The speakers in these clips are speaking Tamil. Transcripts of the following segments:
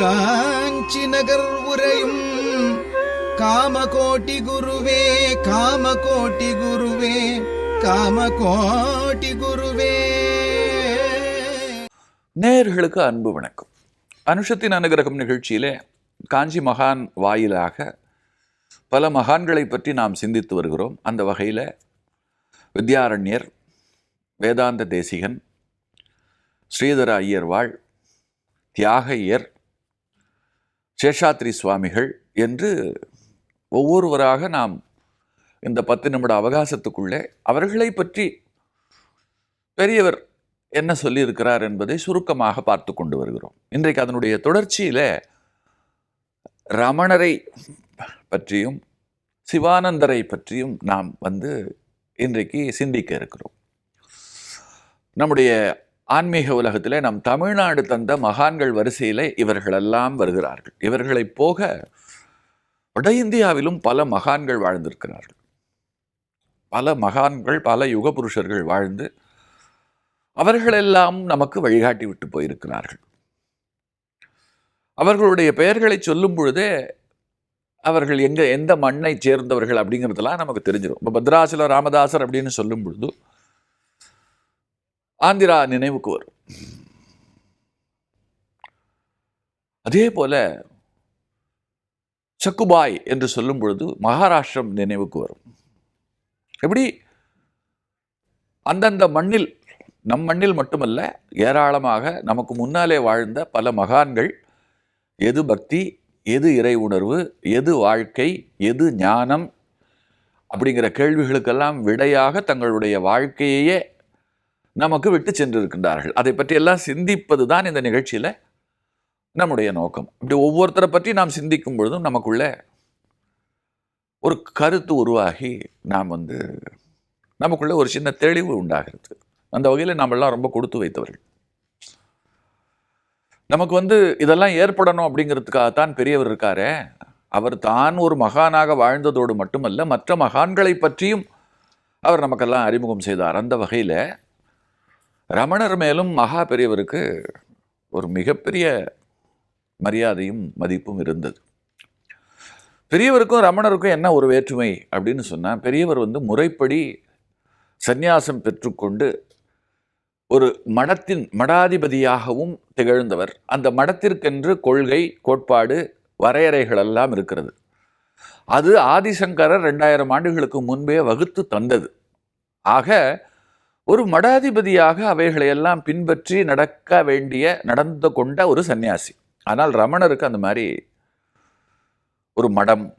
காஞ்சி நகர் உரையும் காமகோட்டி குருவே காமகோட்டி குருவே காமகோட்டி குருவே. நேயர்களுக்கு அன்பு வணக்கம். அனுஷத்தின் அனுகிரகம் நிகழ்ச்சியிலே காஞ்சி மகான் வாயிலாக பல மகான்களை பற்றி நாம் சிந்தித்து வருகிறோம். அந்த வகையில் வித்யாரண்யர் வேதாந்த தேசிகன் ஸ்ரீதர ஐயர்வாள் தியாகையர் சேஷாத்ரி சுவாமிகள் என்று ஒவ்வொருவராக நாம் இந்த பத்து நிமிட அவகாசத்துக்குள்ளே அவர்களை பற்றி பெரியவர் என்ன சொல்லியிருக்கிறார் என்பதை சுருக்கமாக பார்த்து கொண்டு வருகிறோம். இன்றைக்கு அதனுடைய தொடர்ச்சியில் ரமணரை பற்றியும் சிவானந்தரை பற்றியும் நாம் வந்து இன்றைக்கு சிந்திக்க இருக்கிறோம். நம்முடைய ஆன்மீக உலகத்திலே நம் தமிழ்நாடு தந்த மகான்கள் வரிசையில் இவர்களெல்லாம் வருகிறார்கள். இவர்களைப் போக வட இந்தியாவிலும் பல மகான்கள் வாழ்ந்திருக்கிறார்கள். பல மகான்கள் பல யுக புருஷர்கள் வாழ்ந்து அவர்களெல்லாம் நமக்கு வழிகாட்டி விட்டு போயிருக்கிறார்கள். அவர்களுடைய பெயர்களை சொல்லும் பொழுதே அவர்கள் எங்கே எந்த மண்ணை சேர்ந்தவர்கள் அப்படிங்கிறதெல்லாம் நமக்கு தெரிஞ்சிடும் இப்போ பத்ராசல ராமதாசர் அப்படின்னு சொல்லும் பொழுது ஆந்திரா நினைவுக்கு வரும். அதே போல சக்குபாய் என்று சொல்லும் பொழுது மகாராஷ்டிரம் நினைவுக்கு வரும். எப்படி? அந்தந்த மண்ணில் நம் மண்ணில் மட்டுமல்ல ஏராளமாக நமக்கு முன்னாலே வாழ்ந்த பல மகான்கள் எது பக்தி எது இறை உணர்வு எது வாழ்க்கை எது ஞானம் அப்படிங்கிற கேள்விகளுக்கெல்லாம் விடையாக தங்களுடைய வாழ்க்கையையே நமக்கு விட்டு சென்றிருக்கின்றார்கள். அதை பற்றியெல்லாம் சிந்திப்பது தான் இந்த நிகழ்ச்சியில் நம்முடைய நோக்கம். இப்படி ஒவ்வொருத்தரை பற்றி நாம் சிந்திக்கும் பொழுதும் நமக்குள்ள ஒரு கருத்து உருவாகி நாம் வந்து நமக்குள்ள ஒரு சின்ன தெளிவு உண்டாகிறது. அந்த வகையில் நாமெல்லாம் ரொம்ப கொடுத்து வைத்தவர்கள். நமக்கு வந்து இதெல்லாம் ஏற்படணும் அப்படிங்கிறதுக்காகத்தான் பெரியவர் இருக்காரே. அவர் தான் ஒரு மகானாக வாழ்ந்ததோடு மட்டுமல்ல மற்ற மகான்களை பற்றியும் அவர் நமக்கெல்லாம் அறிமுகம் செய்தார். அந்த வகையில் ரமணர் மேலும் மகா பெரியவருக்கு ஒரு மிகப்பெரிய மரியாதையும் மதிப்பும் இருந்தது. பெரியவருக்கும் ரமணருக்கும் என்ன ஒரு வேற்றுமை அப்படின்னு சொன்னால் பெரியவர் வந்து முறைப்படி சந்நியாசம் பெற்றுக்கொண்டு ஒரு மடத்தின் மடாதிபதியாகவும் திகழ்ந்தவர். அந்த மடத்திற்கென்று கொள்கை கோட்பாடு வரையறைகள் எல்லாம் இருக்கிறது. அது ஆதிசங்கரர் ரெண்டாயிரம் ஆண்டுகளுக்கு முன்பே வகுத்து தந்தது. ஆக ஒரு மடாதிபதியாக அவைகளையெல்லாம் பின்பற்றி நடக்க வேண்டிய நடந்து கொண்ட ஒரு சன்னியாசி ஆனால் ரமணருக்கு அந்த மாதிரி ஒரு மடம்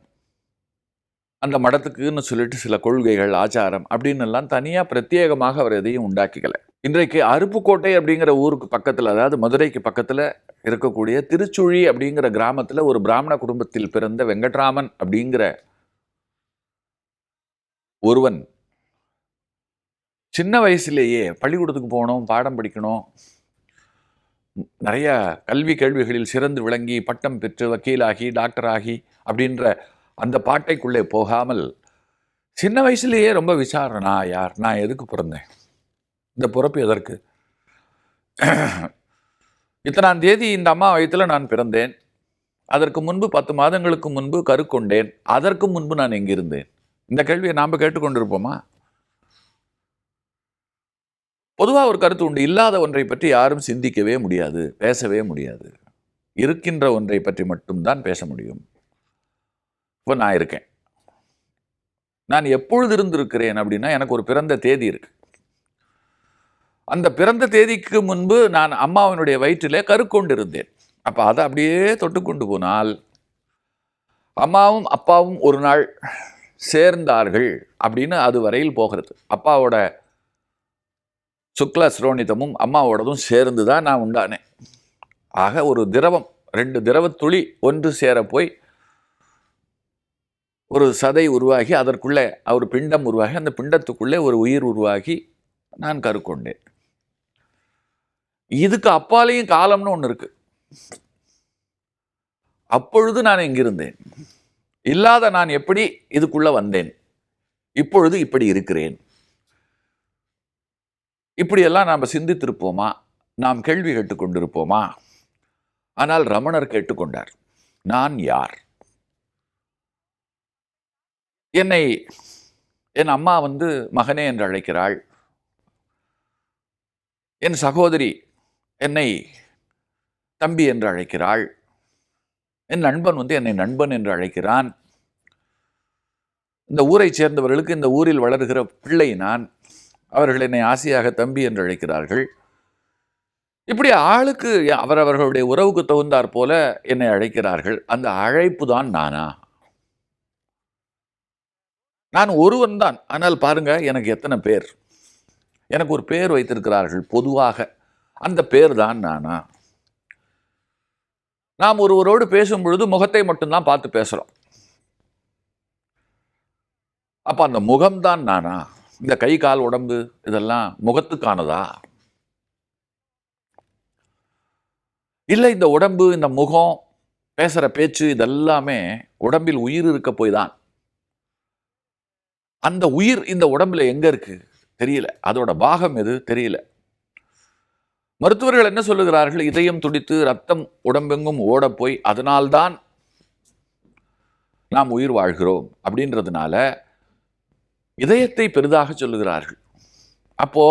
அந்த மடத்துக்குன்னு சொல்லிட்டு சில கொள்கைகள் ஆச்சாரம் அப்படின்னு எல்லாம் தனியாக பிரத்யேகமாக அவர் எதையும் உண்டாக்கிக்கல. இன்றைக்கு அருப்புக்கோட்டை அப்படிங்கிற ஊருக்கு பக்கத்தில் அதாவது மதுரைக்கு பக்கத்தில் இருக்கக்கூடிய திருச்சுழி அப்படிங்கிற கிராமத்தில் ஒரு பிராமண குடும்பத்தில் பிறந்த வெங்கட்ராமன் அப்படிங்கிற ஒருவன் சின்ன வயசுலேயே பள்ளிக்கூடத்துக்கு போகணும் பாடம் படிக்கணும். நிறைய கல்வி கேள்விகளில் சிறந்து விளங்கி பட்டம் பெற்று வக்கீலாகி டாக்டராகி அப்படின்ற அந்த பாட்டைக்குள்ளே போகாமல் சின்ன வயசுலேயே ரொம்ப விசாரணை நான் யார்? நான் எதுக்கு பிறந்தேன்? இந்த பிறப்பு எதற்கு? இத்தனாம் தேதி இந்த அம்மா வயத்தில் நான் பிறந்தேன். அதற்கு முன்பு பத்து மாதங்களுக்கு முன்பு கருக்கொண்டேன். அதற்கு முன்பு நான் எங்கிருந்தேன். இந்த கேள்வியை நாம் கேட்டுக்கொண்டிருப்போமா? பொதுவாக ஒரு கருத்து உண்டு. இல்லாத ஒன்றை பற்றி யாரும் சிந்திக்கவே முடியாது பேசவே முடியாது. இருக்கின்ற ஒன்றை பற்றி மட்டும்தான் பேச முடியும். இப்போ நான் இருக்கேன். நான் எப்பொழுது இருந்திருக்கிறேன் அப்படின்னா எனக்கு ஒரு பிறந்த தேதி இருக்கு. அந்த பிறந்த தேதிக்கு முன்பு நான் அம்மாவினுடைய வயிற்றிலே கருக்கொண்டு இருந்தேன் அப்போ அதை அப்படியே தொட்டு கொண்டு போனால் அம்மாவும் அப்பாவும் ஒரு நாள் சேர்ந்தார்கள் அப்படின்னு அது வரையில் போகிறது. அப்பாவோட சுக்ல ஸ்ரோனிதமும் அம்மாவோடதும் சேர்ந்து தான் நான் உண்டானேன் ஆக ஒரு திரவம் ரெண்டு திரவத்துளி ஒன்று சேர போய் ஒரு சதை உருவாகி அதற்குள்ளே ஒரு பிண்டம் உருவாகி அந்த பிண்டத்துக்குள்ளே ஒரு உயிர் உருவாகி நான் கருக்கொண்டேன். இதுக்கு அப்பாலையும் காலம்னு ஒன்று இருக்குது அப்பொழுது நான் எங்கிருந்தேன் இல்லாத நான் எப்படி இதுக்குள்ளே வந்தேன்? இப்பொழுது இப்படி இருக்கிறேன். இப்படியெல்லாம் நாம் சிந்தித்திருப்போமா? நாம் கேள்வி கேட்டுக்கொண்டிருப்போமா ஆனால் ரமணர் கேட்டுக்கொண்டார் நான் யார்? என்னை என் அம்மா வந்து மகனே என்று அழைக்கிறாள். என் சகோதரி என்னை தம்பி என்று அழைக்கிறாள். என் நண்பன் வந்து என்னை நண்பன் என்று அழைக்கிறான். இந்த ஊரைச் சேர்ந்தவர்களுக்கு இந்த ஊரில் வளர்கிற பிள்ளை நான். அவர்கள் என்னை ஆசையாக தம்பி என்று அழைக்கிறார்கள். இப்படி ஆளுக்கு அவரவர்களுடைய உறவுக்கு தகுந்தார் போல என்னை அழைக்கிறார்கள். அந்த அழைப்பு தான் நானா? நான் ஒருவன் தான். ஆனால் பாருங்க எனக்கு எத்தனை பேர்? எனக்கு ஒரு பேர் வைத்திருக்கிறார்கள் பொதுவாக. அந்த பேர் தான் நானா? நாம் ஒருவரோடு பேசும் பொழுது முகத்தை மட்டும்தான் பார்த்து பேசுகிறோம் அப்போ அந்த முகம்தான் நானா? இந்த கை கால் உடம்பு இதெல்லாம் முகத்துக்கானதா? இல்லை இந்த உடம்பு இந்த முகம் பேசுகிற பேச்சு இதெல்லாமே உடம்பில் உயிர் இருக்க போய் தான். அந்த உயிர் இந்த உடம்புல எங்கே இருக்கு? தெரியல. அதோட பாகம் எது? தெரியல. மருத்துவர்கள் என்ன சொல்லுகிறார்கள்? இதயம் துடித்து ரத்தம் உடம்பெங்கும் ஓட போய் அதனால்தான் நாம் உயிர் வாழ்கிறோம் அப்படின்றதுனால இதயத்தை பெரிதாக சொல்லுகிறார்கள். அப்போ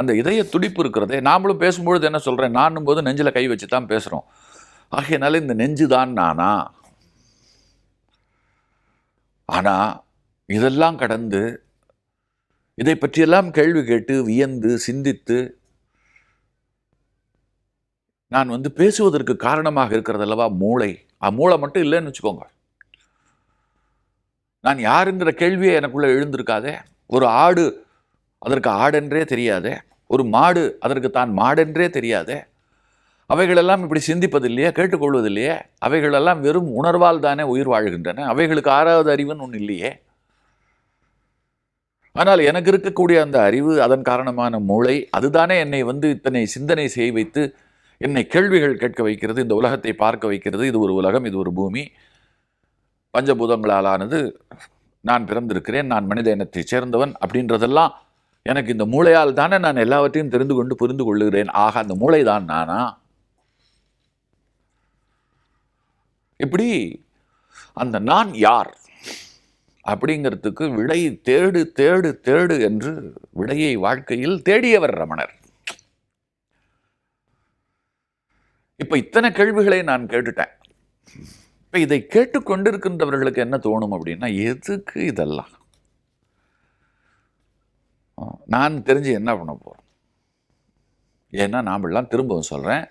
அந்த இதய துடிப்பு இருக்கிறதே நாமளும் பேசும்பொழுது என்ன சொல்கிறேன் நானும் போது நெஞ்சில் கை வச்சு தான் பேசுகிறோம் ஆகையினால இந்த நெஞ்சு தான் நானா? ஆனால் இதெல்லாம் கடந்து இதை பற்றியெல்லாம் கேள்வி கேட்டு வியந்து சிந்தித்து நான் வந்து பேசுவதற்கு காரணமாக இருக்கிறதல்லவா? மூளை. மூளை மட்டும் இல்லைன்னு வச்சுக்கோங்க. நான் யாருங்கிற கேள்வியே எனக்குள்ளே எழுந்திருக்காதே. ஒரு ஆடு அதற்கு ஆடென்றே தெரியாதே. ஒரு மாடு அதற்கு தான் மாடென்றே தெரியாதே. அவைகளெல்லாம் இப்படி சிந்திப்பதில்லையே கேட்டுக்கொள்வதில்லையே. அவைகளெல்லாம் வெறும் உணர்வால் தானே உயிர் வாழ்கின்றன. அவைகளுக்கு ஆறாவது அறிவுன்னு ஒன்று இல்லையே. ஆனால் எனக்கு இருக்கக்கூடிய அந்த அறிவு அதன் காரணமான மூளை அதுதானே என்னை வந்து இத்தனை சிந்தனை செய்ய வைத்து என்னை கேள்விகள் கேட்க வைக்கிறது இந்த உலகத்தை பார்க்க வைக்கிறது. இது ஒரு உலகம் இது ஒரு பூமி. பஞ்சபூதங்களாலானது நான் பிறந்திருக்கிறேன் நான் மனித இனத்தைச் சேர்ந்தவன் அப்படின்றதெல்லாம் எனக்கு இந்த மூளையால் தானே நான் எல்லாவற்றையும் தெரிந்து கொண்டு புரிந்து கொள்ளுகிறேன். ஆக அந்த மூளை தான் நானா? இப்படி அந்த நான் யார் அப்படிங்கிறதுக்கு விடை தேடு தேடு தேடு என்று விடையை வாழ்க்கையில் தேடியவர் ரமணர். இப்போ இத்தனை கேள்விகளை நான் கேட்டுட்டேன். இப்போ இதை கேட்டுக்கொண்டிருக்கின்றவர்களுக்கு என்ன தோணும் அப்படின்னா எதுக்கு இதெல்லாம்? நான் தெரிஞ்சு என்ன பண்ண போகிறோம் ஏன்னா நாமெல்லாம் திரும்பவும் சொல்கிறேன்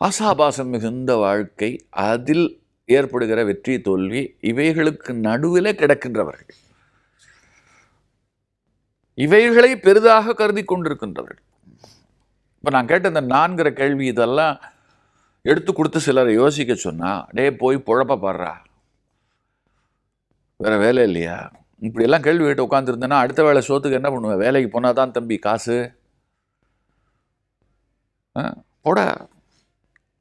ஆசாபாசம் மிகுந்த வாழ்க்கை அதில் ஏற்படுகிற வெற்றி தோல்வி இவைகளுக்கு நடுவிலே கிடக்கின்றவர்கள். இவைகளை பெரிதாக கருதி கொண்டிருக்கின்றவர்கள். இப்போ நான் கேட்ட இந்த நான்கிற கேள்வி இதெல்லாம் எடுத்து கொடுத்து சிலரை யோசிக்க சொன்னால் டே போய் புழப்ப பாடுறா வேறு வேலை இல்லையா? இப்படியெல்லாம் கேள்வி கேட்டு உட்காந்துருந்தேன்னா அடுத்த வேலை சோத்துக்கு என்ன பண்ணுவேன்? வேலைக்கு போனால் தான் தம்பி காசு? ஆ, போடா.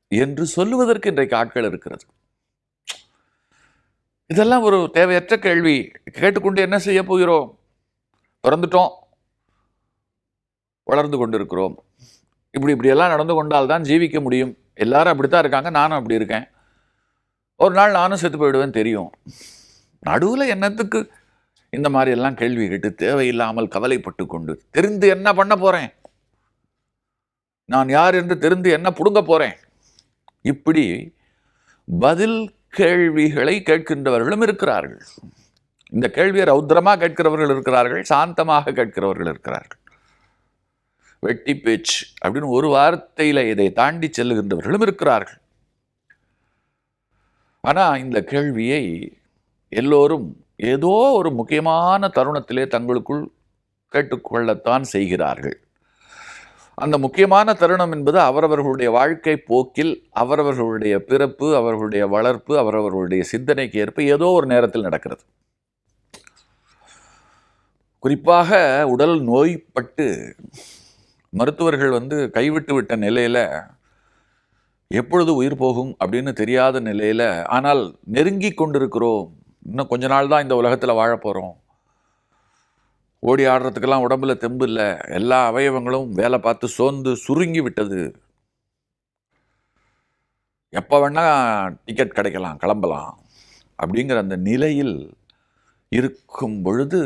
என்று சொல்லுவதற்கு இன்றைக்கு ஆட்கள் இருக்கிறது. இதெல்லாம் ஒரு தேவையற்ற கேள்வி. கேட்டுக்கொண்டு என்ன செய்ய போகிறோம்? பிறந்துட்டோம். வளர்ந்து கொண்டிருக்கிறோம். இப்படி இப்படியெல்லாம் நடந்து கொண்டால் தான் ஜீவிக்க முடியும். எல்லாரும் அப்படி தான் இருக்காங்க நானும் அப்படி இருக்கேன். ஒரு நாள் நானும் செத்து போயிடுவேன்னு தெரியும். நடுவில் என்னத்துக்கு இந்த மாதிரி எல்லாம் கேள்வி கேட்டு தேவையில்லாமல் கவலைப்பட்டு கொண்டு தெரிந்து என்ன பண்ண போகிறேன் நான் யார் என்று தெரிந்து என்ன பிடுங்க போகிறேன் இப்படி பதில் கேள்விகளை கேட்கின்றவர்களும் இருக்கிறார்கள். இந்த கேள்வியை ரௌத்திரமாக கேட்கிறவர்கள் இருக்கிறார்கள் சாந்தமாக கேட்கிறவர்கள் இருக்கிறார்கள். வெட்டி பேச்சு அப்படின்னு ஒரு வார்த்தையில் இதை தாண்டி செல்லுகின்றவர்களும் இருக்கிறார்கள். ஆனால் இந்த கேள்வியை எல்லோரும் ஏதோ ஒரு முக்கியமான தருணத்திலே தங்களுக்குள் கேட்டுக்கொள்ளத்தான் செய்கிறார்கள். அந்த முக்கியமான தருணம் என்பது அவரவர்களுடைய வாழ்க்கை போக்கில் அவரவர்களுடைய பிறப்பு அவர்களுடைய வளர்ப்பு அவரவர்களுடைய சிந்தனைக்கு ஏற்ப ஏதோ ஒரு நேரத்தில் நடக்கிறது. குறிப்பாக உடல் நோய்பட்டு மருத்துவர்கள் வந்து கைவிட்டு விட்ட நிலையில் எப்பொழுது உயிர் போகும் அப்படின்னு தெரியாத நிலையில் ஆனால் நெருங்கி கொண்டிருக்கிறோம். இன்னும் கொஞ்ச நாள் தான் இந்த உலகத்தில் வாழ போகிறோம் ஓடி ஆடுறதுக்கெல்லாம் உடம்புல தெம்பு இல்லை. எல்லா அவயவங்களும் வேலை பார்த்து சோர்ந்து சுருங்கி விட்டது. எப்போ வேணால் டிக்கெட் கிடைக்கலாம் கிளம்பலாம். அப்படிங்கிற அந்த நிலையில் இருக்கும் பொழுது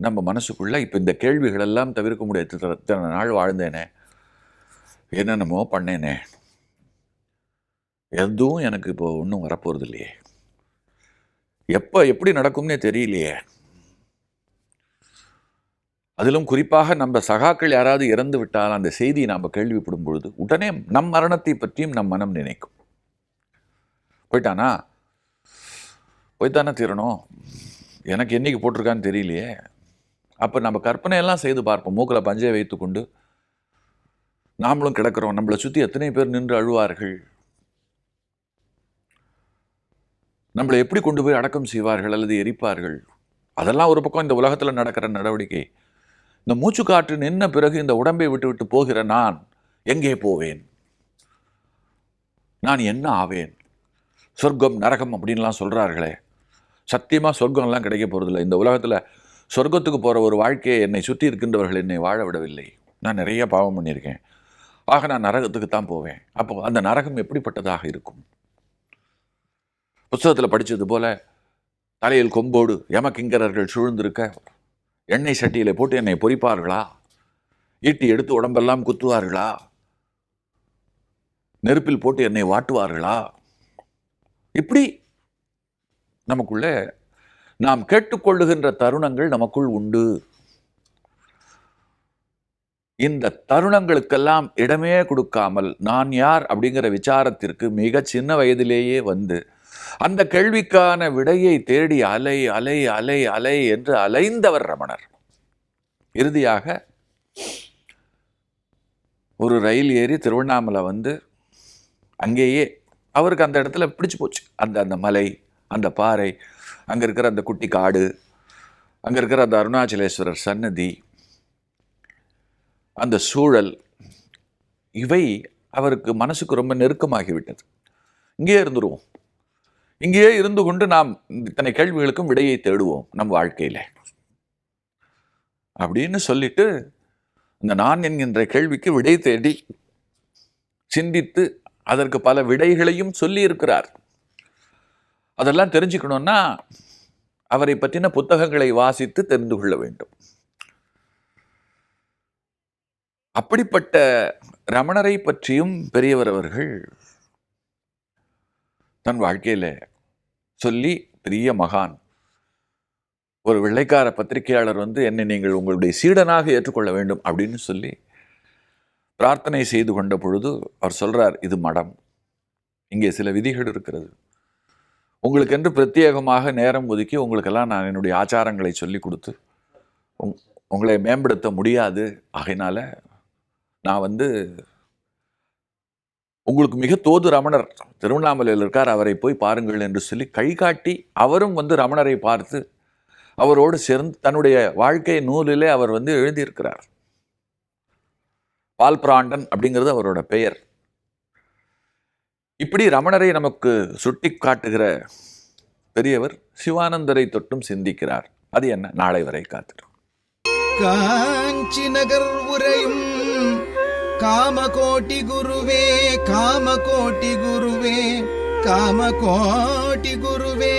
நம்ம மனசுக்குள்ளே இப்போ இந்த கேள்விகள் எல்லாம் தவிர்க்க முடியாது. இத்தனை- நாள் வாழ்ந்தேனே. என்னென்னமோ பண்ணேனே. எதுவும் எனக்கு இப்போ ஒன்றும் வரப்போகிறது இல்லையே எப்போ எப்படி நடக்கும்னே தெரியலையே. அதிலும் குறிப்பாக நம்ம சகாக்கள் யாராவது இறந்து விட்டால் அந்த செய்தியை நாம் கேள்விப்படும் பொழுது உடனே நம் மரணத்தை பற்றியும் நம் மனம் நினைக்கும். போயிட்டானா? போய்த்தானே தீரணும்? எனக்கு என்னைக்கு போட்டிருக்கான்னு தெரியலையே. அப்போ நம்ம கற்பனையெல்லாம் செய்து பார்ப்போம். மூக்கில் பஞ்சை வைத்துக்கொண்டு நாமளும் கிடக்கிறோம். நம்மளை சுற்றி எத்தனை பேர் நின்று அழுவார்கள். நம்மளை எப்படி கொண்டு போய் அடக்கம் செய்வார்கள் அல்லது எரிப்பார்கள்? அதெல்லாம் ஒரு பக்கம் இந்த உலகத்தில் நடக்கிற நடவடிக்கை. இந்த மூச்சு காற்று நின்ன பிறகு இந்த உடம்பை விட்டு விட்டு போகிற நான் எங்கே போவேன்? நான் என்ன ஆவேன்? சொர்க்கம் நரகம் அப்படின்லாம் சொல்கிறார்களே சத்தியமாக சொர்க்கம்லாம் கிடைக்க போகிறதில்ல இந்த உலகத்தில் சொர்க்கத்துக்கு போகிற ஒரு வாழ்க்கையை என்னை சுற்றி இருக்கின்றவர்கள் என்னை வாழ விடவில்லை. நான் நிறைய பாவம் பண்ணியிருக்கேன். ஆக நான் நரகத்துக்கு தான் போவேன். அப்போ அந்த நரகம் எப்படிப்பட்டதாக இருக்கும்? புஸ்தகத்தில் படித்தது போல தலையில் கொம்போடு யமகிங்கரர்கள் சூழ்ந்திருக்க எண்ணெய் சட்டியில் போட்டு என்னை பொறிப்பார்களா? ஈட்டி எடுத்து உடம்பெல்லாம் குத்துவார்களா? நெருப்பில் போட்டு என்னை வாட்டுவார்களா? இப்படி நமக்குள்ளே நாம் கேட்டுக்கொள்ளுகின்ற தருணங்கள் நமக்குள் உண்டு. இந்த தருணங்களுக்கெல்லாம் இடமே கொடுக்காமல் நான் யார் அப்படிங்கிற விசாரத்திற்கு மிக சின்ன வயதிலேயே வந்து அந்த கேள்விக்கான விடையை தேடி அலை அலை அலை அலை என்று அலைந்தவர் ரமணர். இறுதியாக ஒரு ரயில் ஏறி திருவண்ணாமலை வந்து அங்கேயே அவருக்கு அந்த இடத்துல பிடிச்சு போச்சு. அந்த அந்த மலை அந்த பாறை அங்கே இருக்கிற அந்த குட்டி காடு அங்கே இருக்கிற அந்த அருணாச்சலேஸ்வரர் சன்னதி அந்த சூழல் இவை அவருக்கு மனசுக்கு ரொம்ப நெருக்கமாகிவிட்டது. இங்கேயே இருந்துருவோம். இங்கேயே இருந்து கொண்டு நாம் இத்தனை கேள்விகளுக்கும் விடையை தேடுவோம் நம் வாழ்க்கையில். அப்படின்னு சொல்லிட்டு இந்த நான் என்கின்ற கேள்விக்கு விடை தேடி சிந்தித்து அதற்கு பல விடைகளையும் சொல்லியிருக்கிறார். அதெல்லாம் தெரிஞ்சுக்கணும்னா அவரை பற்றின புத்தகங்களை வாசித்து தெரிந்து கொள்ள வேண்டும். அப்படிப்பட்ட ரமணரை பற்றியும் பெரியவர் அவர்கள் தன் வாழ்க்கையில் சொல்லி பெரிய மகான். ஒரு வெள்ளைக்கார பத்திரிகையாளர் வந்து என்னை நீங்கள் உங்களுடைய சீடனாக ஏற்றுக்கொள்ள வேண்டும் அப்படின்னு சொல்லி பிரார்த்தனை செய்து கொண்ட பொழுது அவர் சொல்கிறார் இது மடம். இங்கே சில விதிகள் இருக்கிறது. உங்களுக்கென்று பிரத்யேகமாக நேரம் ஒதுக்கி உங்களுக்கெல்லாம் நான் என்னுடைய ஆச்சாரங்களை சொல்லி கொடுத்து உங் உங்களை மேம்படுத்த முடியாது. ஆகையினால் நான் வந்து உங்களுக்கு மிக தோது ரமணர் திருவண்ணாமலையில் இருக்கார். அவரை போய் பாருங்கள் என்று சொல்லி கை காட்டி அவரும் வந்து ரமணரை பார்த்து அவரோடு சேர்ந்து தன்னுடைய வாழ்க்கை நூலிலே அவர் வந்து எழுதியிருக்கிறார். பால் பிராண்டன் அப்படிங்கிறது அவரோட பெயர். இப்படி ரமணரை நமக்கு சுட்டி காட்டுகிற பெரியவர் சிவானந்தரை தொட்டும் சிந்திக்கிறார். அது என்ன? நாளை வரை காத்திரும் காஞ்சி நகர் உரையும் காமகோட்டி குருவே காமகோட்டி குருவே காமகோட்டி குருவே.